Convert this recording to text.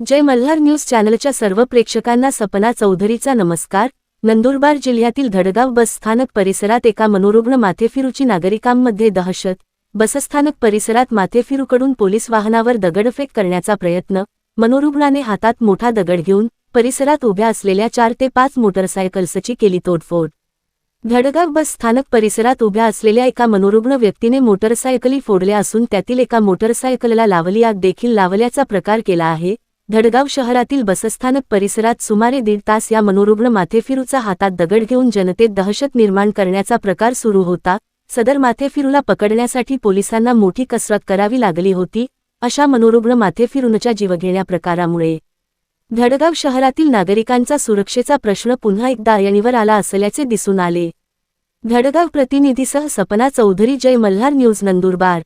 जय Malhar news चॅनलच्या सर्व प्रेक्षकांना सपना चौधरीचा नमस्कार. नंदुरबार जिल्ह्यातील धडगाव बस स्थानक परिसरात एका मनोरुग्ण माथेफिरूची नागरिकांमध्ये दहशत. बसस्थानक परिसरात माथेफिरूकडून पोलीस वाहनावर दगडफेक करण्याचा प्रयत्न. मनोरुग्णाने हातात मोठा दगड घेऊन परिसरात उभ्या असलेल्या चार ते पाच मोटरसायकल्सची केली तोडफोड. धडगाव बस स्थानक परिसरात उभ्या असलेल्या एका मनोरुग्ण व्यक्तीने मोटरसायकली फोडल्या असून त्यातील एका मोटरसायकलला लावली आग देखील लावल्याचा प्रकार केला आहे. धडगाव शहरातील बसस्थानक परिसरात सुमारे दीड तास या मनोरुग्ण माथेफिरूचा हातात दगड घेऊन जनतेत दहशत निर्माण करण्याचा प्रकार सुरू होता. सदर माथेफिरूला पकडण्यासाठी पोलिसांना मोठी कसरत करावी लागली होती अशा मनोरुग्ण माथेफिरूनच्या जीवघेण्या प्रकारामुळे. धडगाव शहरातील नागरिकांचा सुरक्षेचा प्रश्न पुन्हा एकदा ऐरणीवर आला असल्याचे दिसून आले. धडगाव प्रतिनिधीसह सपना चौधरी जय मल्हार न्यूज नंदुरबार.